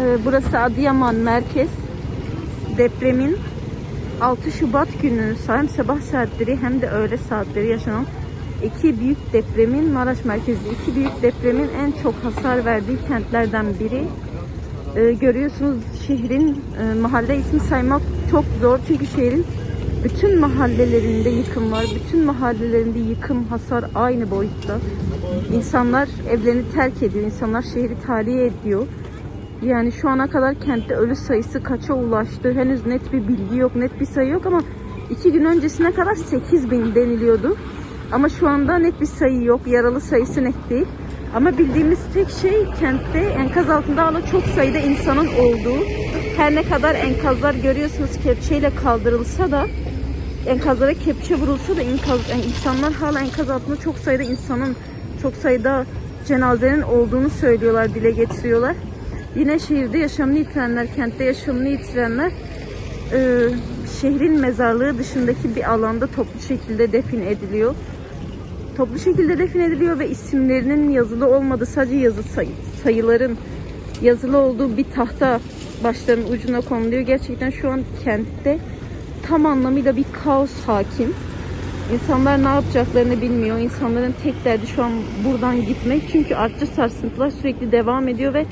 Ee, Burası Adıyaman merkez. Depremin 6 Şubat günü hem sabah saatleri hem de öğle saatleri yaşanan iki büyük depremin Maraş merkezli iki büyük depremin en çok hasar verdiği kentlerden biri. Ee, görüyorsunuz şehrin e, mahalle ismi saymak çok zor çünkü şehrin bütün mahallelerinde yıkım var. Bütün mahallelerinde yıkım, hasar aynı boyutta. İnsanlar evlerini terk ediyor. İnsanlar şehri tahliye ediyor. Yani şu ana kadar kentte ölü sayısı kaça ulaştı? Henüz net bir bilgi yok, net bir sayı yok ama iki gün öncesine kadar 8 bin deniliyordu. Ama şu anda net bir sayı yok. Yaralı sayısı net değil. Ama bildiğimiz tek şey kentte enkaz altında hala çok sayıda insanın olduğu. Her ne kadar enkazlar görüyorsunuz kepçeyle kaldırılsa da enkazlara kepçe vurulsa da enkaz, yani insanlar hala enkaz altında çok sayıda insanın, çok sayıda cenazenin olduğunu söylüyorlar, dile getiriyorlar. Yine şehirde yaşamını yitirenler, kentte yaşamını yitirenler e, şehrin mezarlığı dışındaki bir alanda toplu şekilde defin ediliyor. Toplu şekilde defin ediliyor ve isimlerinin yazılı olmadığı sadece yazı sayı, sayıların yazılı olduğu bir tahta başlarının ucuna konuluyor. Gerçekten şu an kentte tam anlamıyla bir kaos hakim. İnsanlar ne yapacaklarını bilmiyor. İnsanların tek derdi şu an buradan gitmek. Çünkü artçı sarsıntılar sürekli devam ediyor ve